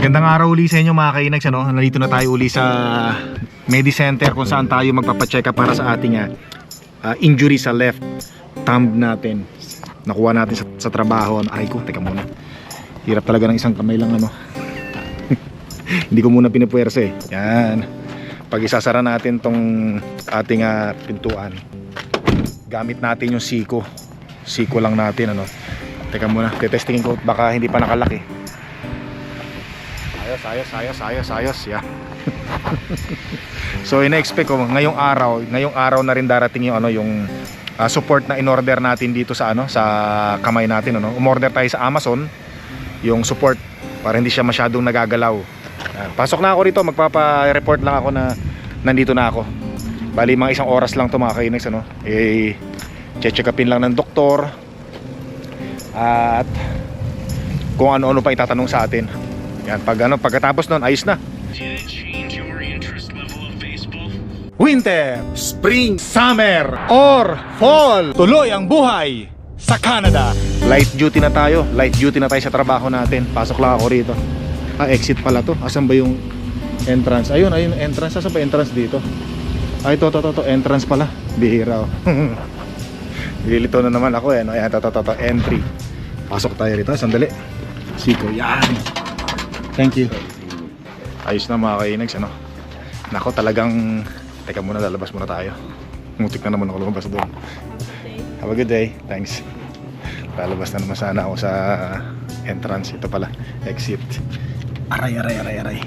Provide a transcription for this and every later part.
Gandang araw uli sa inyo mga kainags ano? Nandito na tayo uli sa Medi Center kung saan tayo magpapacheck up para sa ating ah, injury sa left thumb natin. Nakuha natin sa, sa trabaho. Ay ko, teka muna. Hirap talaga ng isang kamay lang ano. Hindi ko muna pinipwersa eh. Yan. Pag isasara natin tong ating ah, pintuan, gamit natin yung siko. Siko lang natin ano. Teka muna, tetestingin ko baka hindi pa nakalaki. Ayos, ayos, ayos, ayos, ayos. Yeah. so ina-expect ko ngayong araw, ngayong araw na rin darating yung ano yung ah, support na in-order natin dito sa ano sa kamay natin ano. Umorder tayo sa Amazon yung support para hindi siya masyadong nagagalaw. Pasok na ako rito, magpapa-report lang ako na nandito na ako. Bali mga isang oras lang to mga kainex ano. Eh check upin lang ng doktor at kung ano-ano pa itatanong sa atin. Yan, pag ano, pagkatapos nun, ayos na. Winter, Spring, Summer, or Fall. Tuloy ang buhay sa Canada. Light duty na tayo. Light duty na tayo sa trabaho natin. Pasok lang ako rito. Ah, exit pala to. Asan ba yung entrance? Ayun, ayun, entrance. Asan ba entrance dito? Ay, to, to, to, to. Entrance pala. Bihira, oh. Nililito na naman ako, eh. No? Ayan, to, to, to, to. Entry. Pasok tayo rito. Sandali. Siko, yan. Thank you. Ayos na mga kainags, ano? Nako, talagang... Teka muna, lalabas muna tayo. Mutik na naman ako lumabas doon. Have a good day. Thanks. Lalabas na naman sana ako sa entrance. Ito pala, exit. Aray, aray, aray, aray.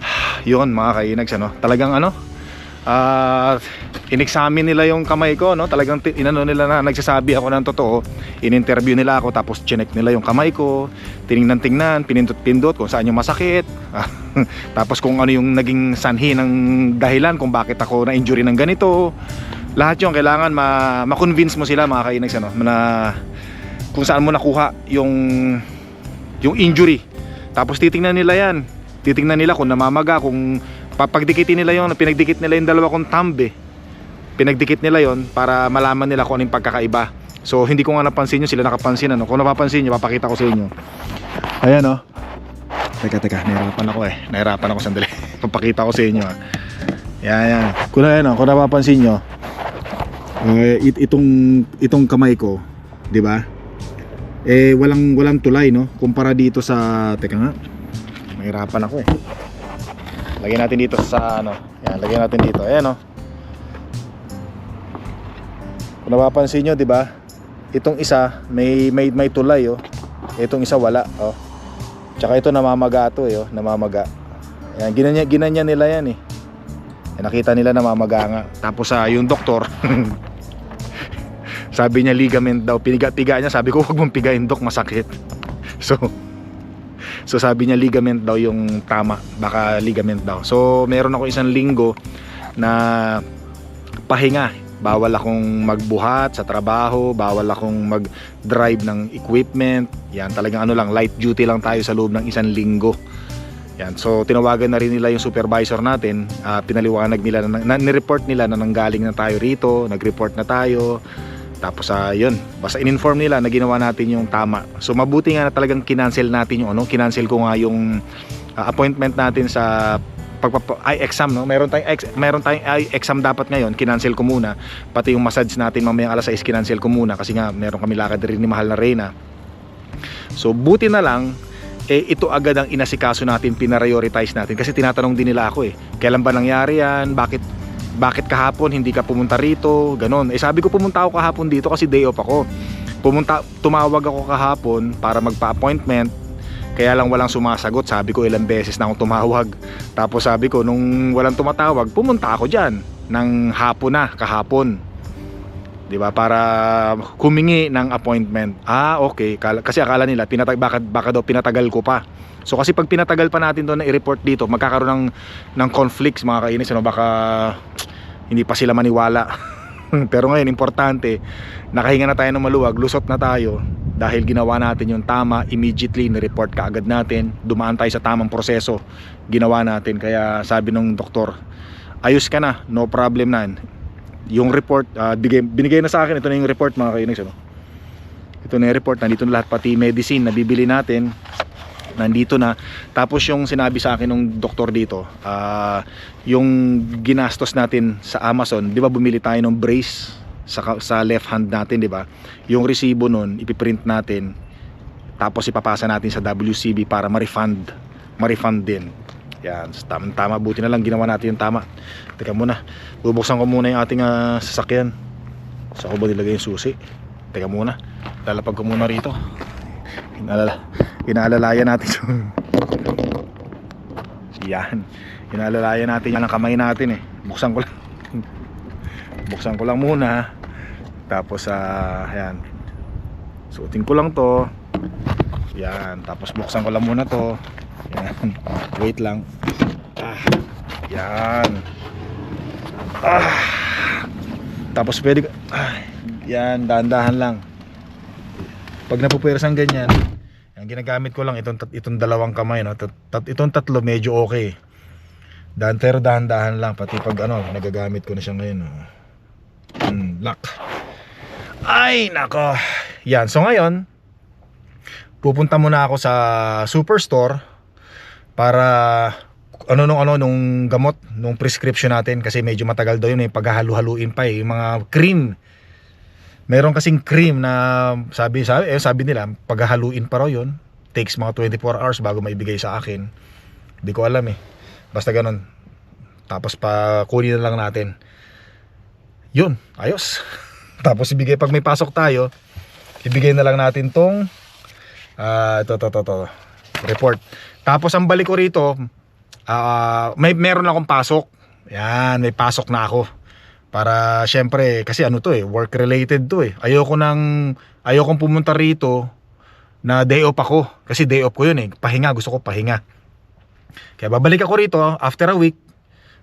Yun, mga kainags, ano? Talagang ano? Ah... in-examine nila yung kamay ko, no? Talagang inano nila na nagsasabi ako ng totoo. In-interview nila ako tapos chinek nila yung kamay ko. Tiningnan-tingnan, pinindot-pindot kung saan yung masakit. tapos kung ano yung naging sanhi ng dahilan kung bakit ako na-injury ng ganito. Lahat yung kailangan ma- ma-convince mo sila mga kainags ano, na kung saan mo nakuha yung yung injury. Tapos titingnan nila yan. Titingnan nila kung namamaga, kung papagdikitin nila yon pinagdikit nila yung dalawa kong thumb eh pinagdikit nila yon para malaman nila kung ano yung pagkakaiba. So hindi ko nga napansin nyo sila nakapansin ano. Kung napapansin nyo papakita ko sa inyo. Ayan o teka teka. Nahirapan ako eh. Nahirapan ako sandali. Papakita ko sa inyo ah. yan yan kung, ayan, oh, kung napapansin nyo eh, it, itong itong kamay ko di ba? Eh walang walang tulay no? Kumpara dito sa teka nga. Nahirapan ako eh. Lagyan natin dito sa ano. Yan lagyan natin dito. Ayan oh kung napapansin nyo, di ba? Itong isa, may, may, may tulay, oh. Itong isa, wala, oh. Tsaka ito, namamaga to, eh, oh. Namamaga. Yan, ginanya, ginanya nila yan, eh. Yan, nakita nila namamaga nga. Tapos, ah, yung doktor, sabi niya ligament daw. Piniga-piga niya, sabi ko, huwag mong pigain, dok, masakit. so, so sabi niya ligament daw yung tama. Baka ligament daw. So, meron ako isang linggo na pahinga bawal akong magbuhat sa trabaho, bawal akong mag-drive ng equipment. Yan, talagang ano lang, light duty lang tayo sa loob ng isang linggo. Yan, so tinawagan na rin nila yung supervisor natin, ah, pinaliwanag nila, na, na, nireport nila na nanggaling na tayo rito, nag-report na tayo. Tapos ah, yun, basta in-inform nila na ginawa natin yung tama. So mabuti nga na talagang kinancel natin yung ano, kinancel ko nga yung ah, appointment natin sa pagpapa eye exam no? Meron tayong ex, meron tayong eye exam dapat ngayon. Kinancel ko muna. Pati yung massage natin mamayang alas 6 kinancel ko muna kasi nga meron kami lakad rin ni mahal na Reyna. So buti na lang eh ito agad ang inasikaso natin pinarioritize natin. Kasi tinatanong din nila ako eh kailan ba nangyari yan? Bakit bakit kahapon hindi ka pumunta rito? Ganon. Eh sabi ko pumunta ako kahapon dito kasi day off ako. Pumunta tumawag ako kahapon para magpa-appointment kaya lang walang sumasagot. Sabi ko ilang beses na akong tumawag. Tapos sabi ko nung walang tumatawag pumunta ako dyan. Ng hapon na kahapon. 'di ba? Para humingi ng appointment. Ah okay. Kasi akala nila pinatag baka, baka daw pinatagal ko pa. So kasi pag pinatagal pa natin doon na i-report dito magkakaroon ng ng conflicts mga kainis ano? Baka hindi pa sila maniwala. Pero ngayon importante nakahinga na tayo ng maluwag lusot na tayo dahil ginawa natin yung tama immediately ni-report ka agad natin. Dumaan tayo sa tamang proseso ginawa natin. Kaya sabi ng doktor ayos ka na no problem na yung report bigay, binigay na sa akin. Ito na yung report mga kainis ano? ito na yung report. Nandito na lahat pati medicine na bibili natin. Nandito na. Tapos yung sinabi sa akin ng doktor dito, ah, yung ginastos natin sa Amazon, 'di ba bumili tayo ng brace sa sa left hand natin, 'di ba? Yung resibo nun, ipiprint natin. Tapos ipapasa natin sa WCB para ma-refund, ma-refund din. Yan, tama, tama buti na lang ginawa natin yung tama. Teka muna, bubuksan ko muna yung ating ah, sasakyan. Sa ko ba nilagay yung susi? Teka muna, lalapag ko muna rito. Inalala, inaalalayan natin yan inaalalayan natin yan ang kamay natin eh buksan ko lang buksan ko lang muna tapos ah yan suotin ko lang to yan tapos buksan ko lang muna to yan wait lang ah yan ah tapos pwede ah, yan dahan-dahan lang pag napupwersan ganyan ang ginagamit ko lang itong itong dalawang kamay no. Tat, itong tatlo medyo okay. Dahan pero dahan-dahan lang pati pag ano nagagamit ko na siya ngayon. Oh. Hmm, lock. Ay nako. Yan, so ngayon pupunta muna ako sa superstore para ano nung ano nung gamot nung prescription natin kasi medyo matagal daw yun eh paghahalu-haluin pa eh yung mga cream Meron kasing cream na sabi sabi eh, sabi nila paghahaluin pa raw 'yon. Takes mga 24 hours bago maibigay sa akin. Hindi ko alam eh. Basta ganun. Tapos pa kunin na lang natin. 'Yun, ayos. Tapos ibigay pag may pasok tayo, ibigay na lang natin tong ah ito, to, to, to, report. Tapos ang balik ko rito, ah may meron akong pasok. Yan, may pasok na ako. Para syempre kasi ano to eh, work related to eh. Ayoko nang ayoko pumunta rito na day off ako kasi day off ko yun eh. Pahinga, gusto ko pahinga. Kaya babalik ako rito after a week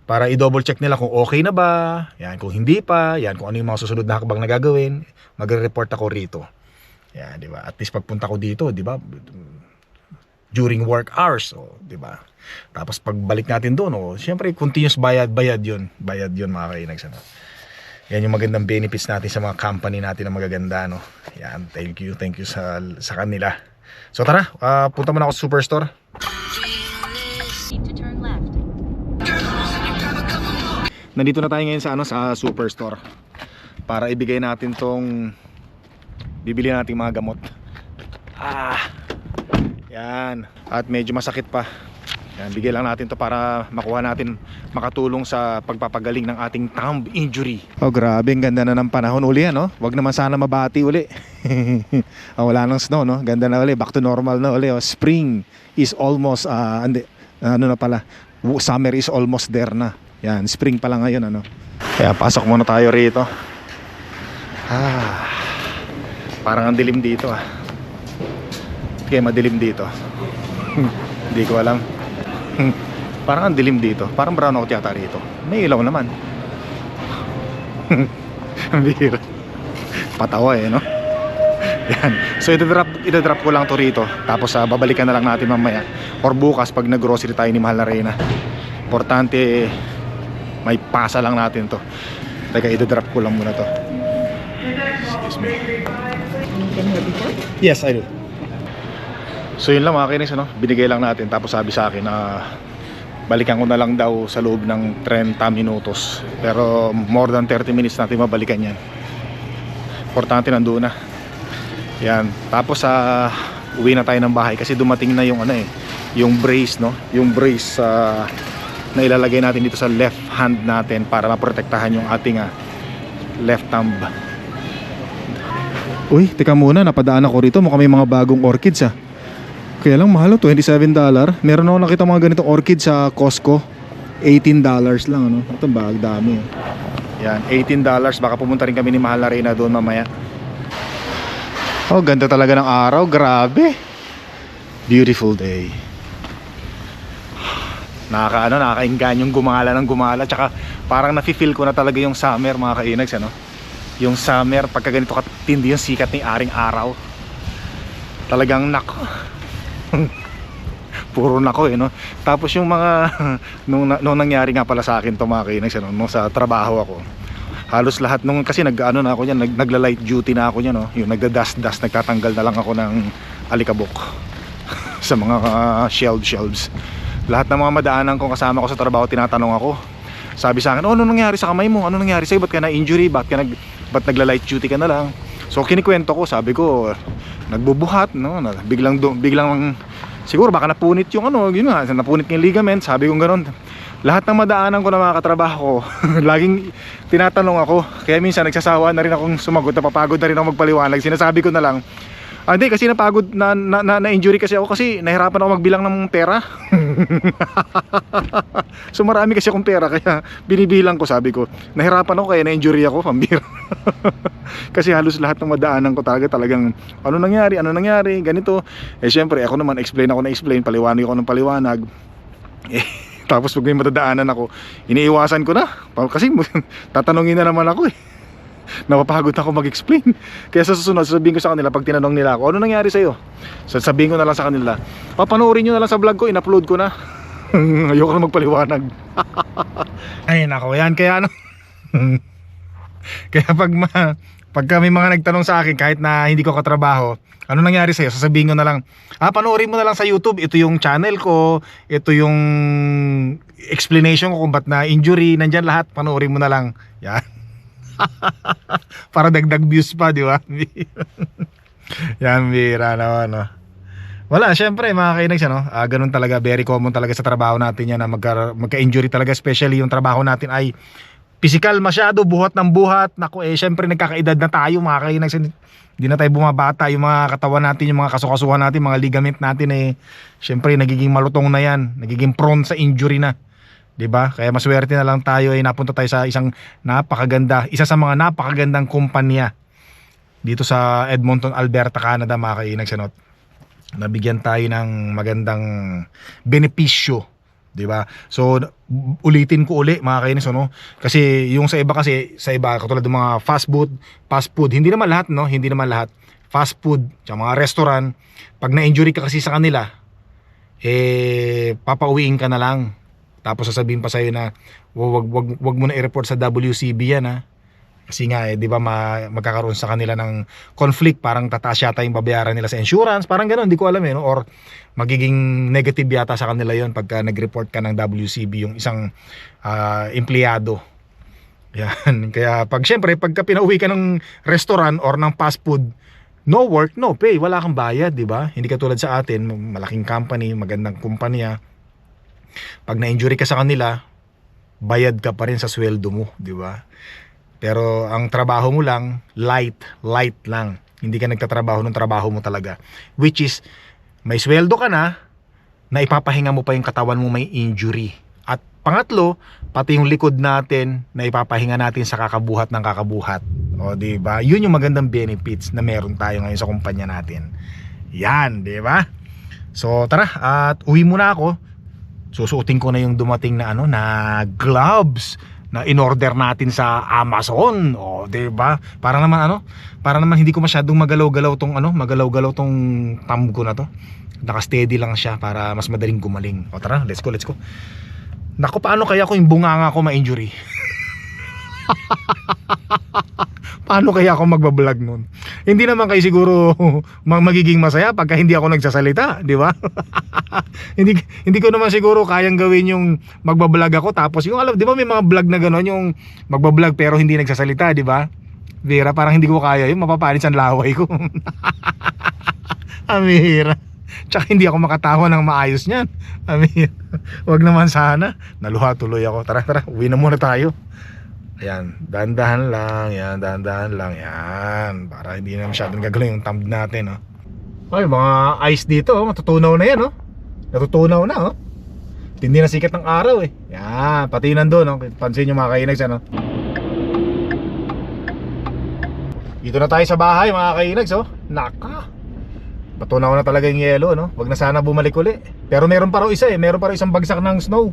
para i-double check nila kung okay na ba, yan kung hindi pa, yan kung ano yung mga susunod na hakbang na gagawin, magre-report ako rito. Yan, di ba? At least pagpunta ko dito, di ba? During work hours, oh, di ba? Tapos pagbalik natin doon, oh, syempre continuous bayad, bayad 'yun. Bayad 'yun mga kainags ano. Yan yung magandang benefits natin sa mga company natin na magaganda no. Yan, thank you, thank you sa sa kanila. So tara, ah, punta muna ako sa Superstore. Nandito na tayo ngayon sa ano sa Superstore para ibigay natin tong bibili nating mga gamot. Ah. Yan. At medyo masakit pa. Yan, bigay lang natin to para makuha natin makatulong sa pagpapagaling ng ating thumb injury. Oh, grabe, ang ganda na ng panahon uli, ano? Wag naman sana mabati uli. oh, wala nang snow, no? Ganda na uli, back to normal na uli. Oh. Spring is almost, ah, hindi, ano na pala, summer is almost there na. Yan, spring pa lang ngayon, ano? Kaya pasok muna tayo rito. Ah, parang ang dilim dito, ah. Kaya madilim dito. Hindi ko alam. Parang ang dilim dito. Parang brown out yata rito. May ilaw naman. Ang bihira. Patawa eh, no? Yan. So ito-drop, ito-drop ko lang to rito. Tapos ah, babalikan na lang natin mamaya. Or bukas pag nag-grocery tayo ni Mahal na Reyna. Importante eh, may pasa lang natin to. Teka, ito-drop ko lang muna to. Excuse me. Yes, I do. So yun lang mga kinis, ano? binigay lang natin tapos sabi sa akin na balikan ko na lang daw sa loob ng 30 minutos pero more than 30 minutes natin mabalikan yan importante nandoon na yan tapos sa uwi na tayo ng bahay kasi dumating na yung ano eh yung brace no yung brace ah, na ilalagay natin dito sa left hand natin para maprotektahan yung ating ah, left thumb Uy, teka muna, napadaan ako rito. Mukhang may mga bagong orchids ah. Kaya lang mahal, oh, $27 Meron ako nakita mga ganitong orchid sa Costco. $18 lang ano. Ito bag dami. Yan, $18 Baka pumunta rin kami ni Mahal na Reyna doon mamaya. Oh, ganda talaga ng araw. Grabe. Beautiful day. Nakaka ano, nakakaingan yung gumala ng gumala tsaka parang nafi-feel ko na talaga yung summer mga kainags ano. Yung summer pagka ganito katindi yung sikat ni aring araw. Talagang nako. puro nako eh no. Tapos yung mga nung, nung nangyari nga pala sa akin to mga kainags ano, nung sa trabaho ako. Halos lahat nung kasi nag-ano na ako niyan, nag, nagla-light duty na ako niyan no. Yung nagda-dust dust, nagtatanggal na lang ako ng alikabok. sa mga uh, shelves shelves. Lahat ng mga madaanan kong kasama ko sa trabaho tinatanong ako. Sabi sa akin, "Oh, ano nangyari sa kamay mo? Ano nangyari sa'yo? Ba't ka na injury? Ba't ka nag ba't nagla-light duty ka na lang?" So kinikwento ko, sabi ko, nagbubuhat, no? Biglang du- biglang siguro baka napunit yung ano, yun nga, napunit yung ligament, sabi ko ganoon. Lahat ng madaanan ko na mga katrabaho ko, laging tinatanong ako. Kaya minsan nagsasawa na rin akong sumagot, napapagod na rin ako magpaliwanag. Sinasabi ko na lang, Ah, hindi kasi napagod na, na, na, na injury kasi ako kasi nahirapan ako magbilang ng pera. so marami kasi akong pera kaya binibilang ko sabi ko. Nahirapan ako kaya na-injury ako, pambira. kasi halos lahat ng madaanan ko talaga talagang ano nangyari, ano nangyari, ganito. Eh syempre ako naman explain ako na explain, paliwanag ako ng paliwanag. Eh, tapos pag may matadaanan ako, iniiwasan ko na. Kasi tatanungin na naman ako eh napapagod ako mag-explain. Kaya sa susunod, sasabihin ko sa kanila pag tinanong nila ako, ano nangyari sa'yo? So, sabihin ko na lang sa kanila, papanoorin nyo na lang sa vlog ko, in-upload ko na. Ayoko na magpaliwanag. Ay, nako, yan. Kaya ano, kaya pag ma, pagka may mga nagtanong sa akin kahit na hindi ko katrabaho, ano nangyari sa'yo? Sasabihin ko na lang, ah, panoorin mo na lang sa YouTube. Ito yung channel ko, ito yung explanation ko kung ba't na injury, nandyan lahat, panoorin mo na lang. Yan. Para dagdag views pa, di ba? Yan, bira naman, no? Wala, syempre, mga kainags, ano, ah, ganun talaga, very common talaga sa trabaho natin yan na magka, magka-injury talaga, especially yung trabaho natin ay physical masyado, buhat ng buhat. Naku, eh, syempre, nagkakaedad na tayo, mga kainags. Hindi na tayo bumabata, yung mga katawan natin, yung mga kasukasuhan natin, mga ligament natin, eh, syempre, nagiging malutong na yan, nagiging prone sa injury na. 'Di ba? Kaya maswerte na lang tayo ay napunta tayo sa isang napakaganda, isa sa mga napakagandang kumpanya dito sa Edmonton, Alberta, Canada, mga kainag sanot. Nabigyan tayo ng magandang benepisyo, 'di ba? So ulitin ko uli mga kainis no kasi yung sa iba kasi sa iba katulad ng mga fast food fast food hindi naman lahat no hindi naman lahat fast food sa mga restaurant pag na-injury ka kasi sa kanila eh papauwiin ka na lang tapos sasabihin pa sa'yo na wag, wag, wag mo na i-report sa WCB yan ha. Kasi nga eh, di ba ma, magkakaroon sa kanila ng conflict, parang tataas yata yung babayaran nila sa insurance, parang gano'n, hindi ko alam eh, no? or magiging negative yata sa kanila yon pagka nag-report ka ng WCB yung isang ah, empleyado. Yan, kaya pag syempre, pagka pinauwi ka ng restaurant or ng fast food, no work, no pay, wala kang bayad, di ba? Hindi katulad sa atin, malaking company, magandang kumpanya, pag na-injury ka sa kanila, bayad ka pa rin sa sweldo mo, di ba? Pero ang trabaho mo lang, light, light lang. Hindi ka nagtatrabaho ng trabaho mo talaga. Which is, may sweldo ka na, na ipapahinga mo pa yung katawan mo may injury. At pangatlo, pati yung likod natin na ipapahinga natin sa kakabuhat ng kakabuhat. O, di ba? Yun yung magandang benefits na meron tayo ngayon sa kumpanya natin. Yan, di ba? So, tara, at uwi muna ako susuotin ko na yung dumating na ano na gloves na in-order natin sa Amazon. O, 'di ba? Para naman ano, para naman hindi ko masyadong magalaw-galaw tong ano, magalaw-galaw tong thumb ko na to. Naka-steady lang siya para mas madaling gumaling. O tara, let's go, let's go. Nako, paano kaya ko yung bunganga ko ma-injury? paano kaya ako magbablog nun? Hindi naman kayo siguro mag- magiging masaya pagka hindi ako nagsasalita, di ba? hindi hindi ko naman siguro kayang gawin yung magbablog ako tapos yung alam, di ba may mga vlog na gano'n yung magbablog pero hindi nagsasalita, di ba? Vera, parang hindi ko kaya yun, mapapanis ang laway ko. Amira. Tsaka hindi ako makatawa ng maayos niyan. Amira. Wag naman sana. Naluha tuloy ako. Tara, tara. Uwi na muna tayo. Ayan, dahan-dahan lang, yan, dahan-dahan lang, yan. Para hindi na masyadong gagalaw yung thumb natin, oh. Ay, mga ice dito, oh, matutunaw na yan, oh. Natutunaw na, oh. Tindi na sikat ng araw, eh. Yan, pati nandun, oh. Pansin nyo mga kainags, ano. Dito na tayo sa bahay, mga kainags, oh. Naka. Matunaw na talaga yung yelo, no. Wag na sana bumalik uli. Pero meron pa raw isa, eh. Meron pa raw isang bagsak ng snow.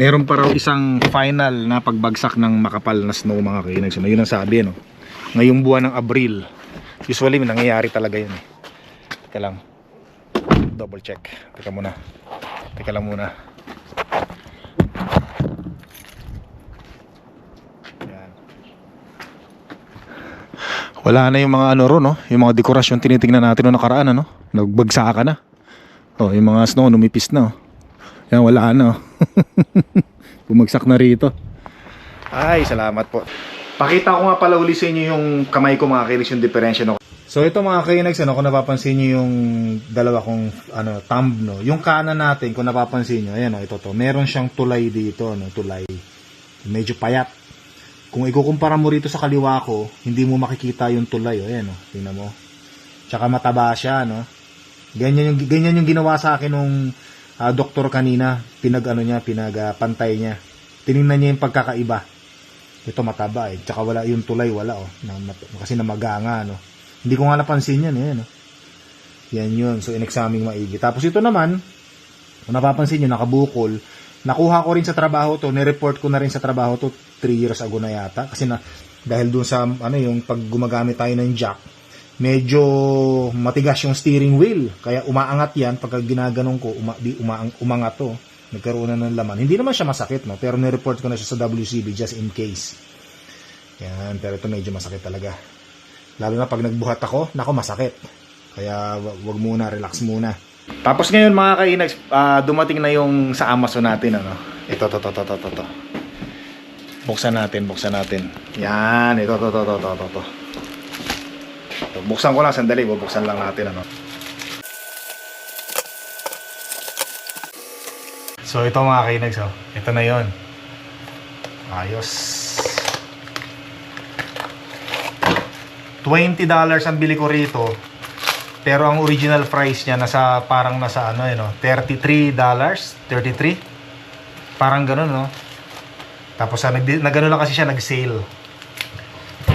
Meron pa raw isang final na pagbagsak ng makapal na snow mga kainags. Ano, yun ang sabi, no? Ngayong buwan ng Abril. Usually, nangyayari talaga yun. Eh. Teka lang. Double check. Teka muna. Teka lang muna. Yan. Wala na yung mga ano ron, no? Yung mga dekorasyon tinitingnan natin noong nakaraan, ano? Nagbagsa ka na. Oh, yung mga snow numipis na. Oh. Yan, wala na. Oh. Bumagsak na rito. Ay, salamat po. Pakita ko nga pala uli sa inyo yung kamay ko mga kailis yung diferensya no. So ito mga kainags, ano, kung napapansin nyo yung dalawa kong ano, thumb, no. Yung kanan natin, kung napapansin nyo, ayan, oh, ito to. Meron siyang tulay dito, no, tulay. Medyo payat. Kung ikukumpara mo rito sa kaliwa ko, hindi mo makikita yung tulay, oh, ayan, oh. Tingnan mo. Tsaka mataba siya, no. Ganyan yung ganyan yung ginawa sa akin nung ah, doktor kanina, pinag ano niya, pinagpantay niya. Tiningnan niya yung pagkakaiba. Ito mataba eh. Tsaka wala yung tulay, wala oh. Na, kasi namaga nga, no. Hindi ko nga napansin yan, eh, no. Yan yun. So, in-examing maigi. Tapos ito naman, kung napapansin nyo, nakabukol. Nakuha ko rin sa trabaho to, nireport ko na rin sa trabaho to 3 years ago na yata. Kasi na, dahil dun sa, ano yung pag gumagamit tayo ng jack, medyo matigas yung steering wheel. Kaya umaangat yan, pagka ginaganong ko, uma, di, umaang, umangat to. Nagkaroon na ng laman. Hindi naman siya masakit, no? Pero nireport ko na siya sa WCB just in case. Yan, pero ito medyo masakit talaga. Lalo na pag nagbuhat ako, nako masakit. Kaya wa- wag muna, relax muna. Tapos ngayon mga kainags, ah, dumating na yung sa Amazon natin ano. Ito to to to to to. to. Buksan natin, buksan natin. Yan, ito to to to to to. to. Ito, buksan ko lang sandali, bubuksan lang natin ano. So ito mga kainags, oh. ito na yon. Ayos. $20 ang bili ko rito. Pero ang original price niya nasa parang nasa ano eh no, $33, 33. Parang ganoon no. Tapos ah, nag nagano lang kasi siya nag-sale.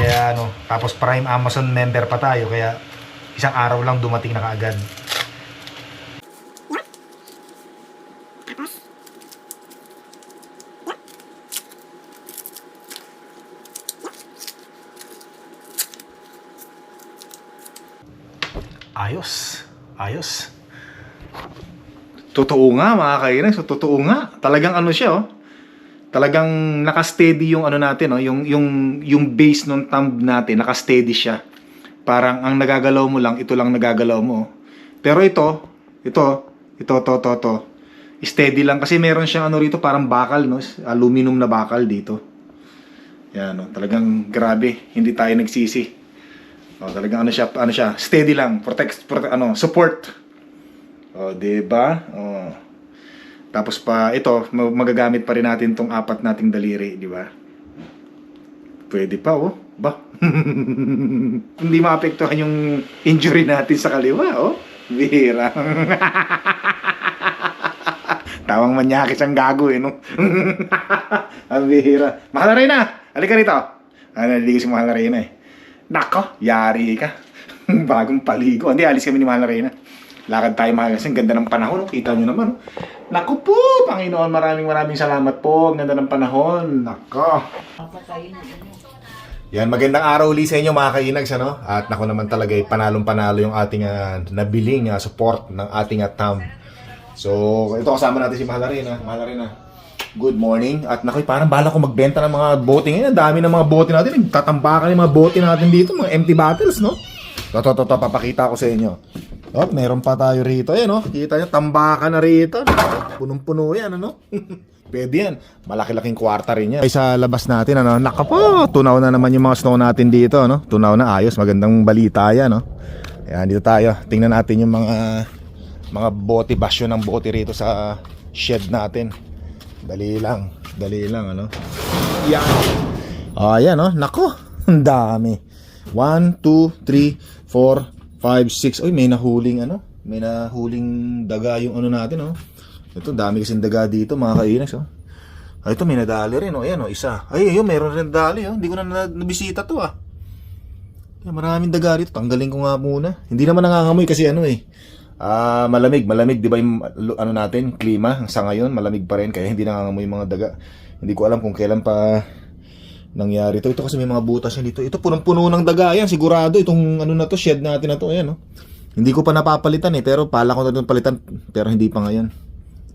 Kaya ano, tapos Prime Amazon member pa tayo kaya isang araw lang dumating na kaagad. Ayos. Ayos. Totoo nga mga kainan. So, totoo nga. Talagang ano siya oh. Talagang naka-steady yung ano natin oh. Yung, yung, yung base ng thumb natin. Naka-steady siya. Parang ang nagagalaw mo lang, ito lang nagagalaw mo. Pero ito, ito, ito, to, to, to. Steady lang. Kasi meron siyang ano rito, parang bakal, no? Aluminum na bakal dito. Yan, no? Talagang grabe. Hindi tayo nagsisi. Oh, talagang ano siya, ano siya, steady lang, protect, protect ano, support. Oh, 'di ba? Oh. Tapos pa ito, ma- magagamit pa rin natin tong apat nating daliri, 'di ba? Pwede pa oh. Ba? Hindi maapektuhan yung injury natin sa kaliwa, oh. Bihira. Tawang manyakis ang gago eh, no? ang bihira. Mahal na rin na! Halika rito. Ah, nalilig si Mahal na rin eh. Nako, yari ka. Bagong paligo. Hindi, alis kami ni Mahal na rin Lakad tayo mga kasi. Ang ganda ng panahon. Kita nyo naman. oh. Nako po, Panginoon. Maraming maraming salamat po. Ang ganda ng panahon. Nako. Yan, magandang araw ulit sa inyo mga kainags, ano? At nako naman talaga, eh, panalong-panalo yung ating ah, nabiling ah, support ng ating uh, TAM. So, ito kasama natin si Mahalarina. Mahalarina, good morning. At nakoy, parang bala ko magbenta ng mga bote ngayon. Ang dami ng mga bote natin. Nagtatambakan yung mga bote natin dito. Mga empty bottles, no? Toto, toto, papakita ko sa inyo. Oh, meron pa tayo rito. Ayan, no? Kita nyo, tambakan na rito. Punong-puno yan, ano? Pwede yan. Malaki-laking kwarta rin yan. Ay, sa labas natin, ano? Naka tunaw na naman yung mga snow natin dito, no? Tunaw na ayos. Magandang balita yan, no? Ayan, dito tayo. Tingnan natin yung mga mga bote, basyo ng bote rito sa shed natin. Dali lang. Dali lang, ano? Yan. Oh, ayan, no? Nako, ang dami. 1, 2, 3, 4, 5, 6. Uy, may nahuling, ano? May nahuling daga yung ano natin, oh. Ito, dami kasing daga dito, mga kainas, oh. Ay, ito, may nadali rin, oh. Ayan, oh, isa. Ay, ayun, meron rin nadali, oh. Hindi ko na na- nabisita to, ah. Ay, maraming daga rito. Tanggalin ko nga muna. Hindi naman nangangamoy kasi ano eh. Ah, malamig, malamig, 'di ba yung ano natin, klima sa ngayon, malamig pa rin kaya hindi nangangamoy yung mga daga. Hindi ko alam kung kailan pa nangyari to. Ito kasi may mga butas yan dito. Ito punong-puno ng daga yan, sigurado itong ano na to, shed natin na to, ayan, no. Hindi ko pa napapalitan eh, pero pala ko na doon palitan, pero hindi pa ngayon.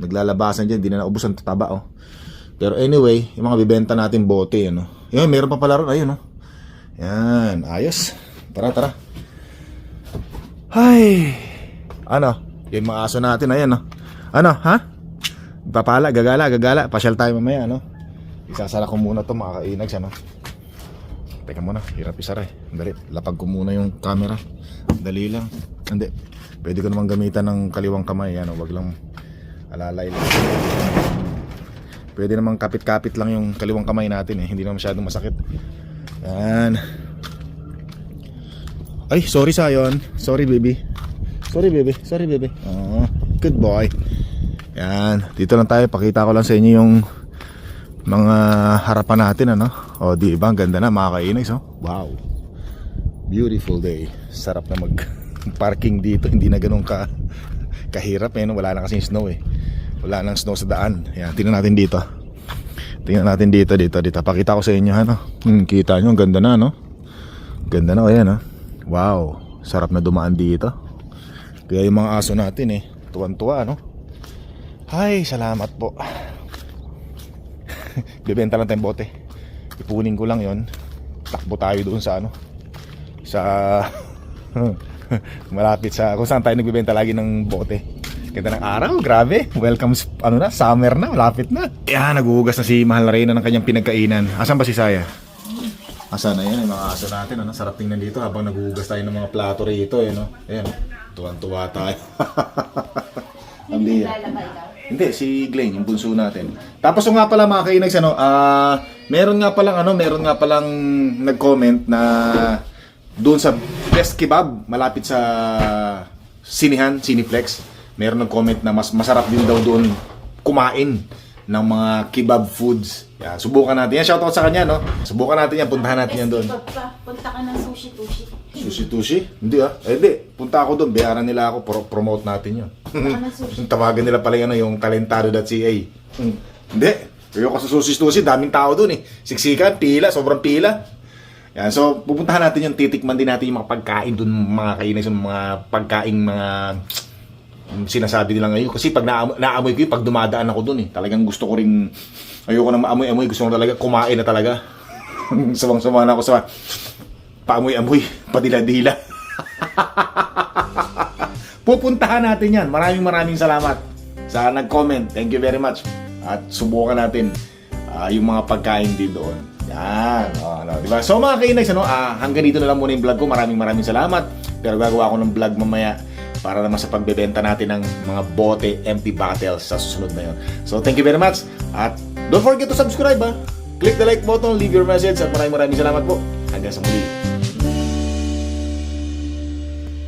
Naglalabasan diyan, hindi na naubos ang taba, oh. Pero anyway, yung mga bibenta natin bote, ano. Yan, meron pa pala ron, ayun, no. Yan, ayos. Tara, tara. Ay. Ano? Yung mga aso natin, ayan, no? Ano, ha? Papala, gagala, gagala. Pasyal tayo mamaya, no? Isasara ko muna to mga kainags, ano? Teka muna, hirap isara eh. Dali, lapag ko muna yung camera. Dali lang. Hindi. Pwede ko naman gamitan ng kaliwang kamay, ano? Wag lang alalay lang. Pwede naman kapit-kapit lang yung kaliwang kamay natin eh. Hindi naman masyadong masakit. Yan. Ay, sorry Sayon. Sorry baby. Sorry baby. Sorry baby. Oh, good boy. Yan. Dito lang tayo. Pakita ko lang sa inyo yung mga harapan natin ano. O di ba? Ang ganda na mga kainis oh. Wow. Beautiful day. Sarap na mag parking dito. Hindi na ganun ka kahirap eh. No? Wala na kasing snow eh. Wala nang snow sa daan. Yan. Tingnan natin dito. Tingnan natin dito, dito, dito. Pakita ko sa inyo, ano. Hmm, kita nyo, ang ganda na, no? Ganda na, ayan, ha? Wow, sarap na dumaan dito. Kaya yung mga aso natin, eh, tuwan-tuwa, no? Ay, salamat po. Bibenta lang tayong bote. Ipunin ko lang yon. Takbo tayo doon sa, ano, sa, malapit sa, kung saan tayo nagbibenta lagi ng bote. Ganda ng araw, grabe. Welcome, ano na, summer na, malapit na. Yan, naguhugas na si Mahal na Reyna ng kanyang pinagkainan. Asan ba si Saya? Asan na yan, yung mga aso natin, ano? Sarap tingnan dito habang naguhugas tayo ng mga plato rito, eh, no? Ayan, no? tuwan-tuwa tayo. Ang bihira. Hindi, si Glenn, yung bunso natin. Tapos yung nga pala mga kainags, ano, ah, meron nga palang, ano, meron nga palang nag-comment na doon sa Best Kebab, malapit sa Sinihan, Cineplex, meron nag-comment na mas masarap din daw doon kumain ng mga kebab foods. Yan, subukan natin yan. Shoutout sa kanya, no? Subukan natin yan, puntahan natin yan doon. Pa, punta ka ng sushi-tushi. Sushi Tushi? Hindi ah. Eh di, punta ako doon. Bayaran nila ako. Pro- promote natin yun. Tawagan nila pala yun, yung talentado.ca. Hmm. Hindi. Ayoko sa Sushi Tushi. Daming tao doon eh. Siksikan, pila, sobrang pila. Yan, so pupuntahan natin yung titikman din natin yung mga pagkain doon, mga kainis, yung mga pagkain, mga sinasabi nila ngayon. Kasi pag naamoy, naamoy ko yun, pag dumadaan ako doon eh, talagang gusto ko ring, ayoko na maamoy-amoy, gusto ko talaga kumain na talaga. Sumang-suma na ako sa paamoy-amoy, padila-dila. Pupuntahan natin yan. Maraming maraming salamat sa nag-comment. Thank you very much. At subukan natin ah, yung mga pagkain din doon. Yan. Oh, ano, di ba? So mga kainags, ano, ah, hanggang dito na lang muna yung vlog ko. Maraming maraming salamat. Pero gagawa ko ng vlog mamaya para naman sa pagbebenta natin ng mga bote empty bottles sa susunod na yun. So thank you very much. At don't forget to subscribe ha. Click the like button, leave your message at maraming maraming salamat po. Hanggang sa muli.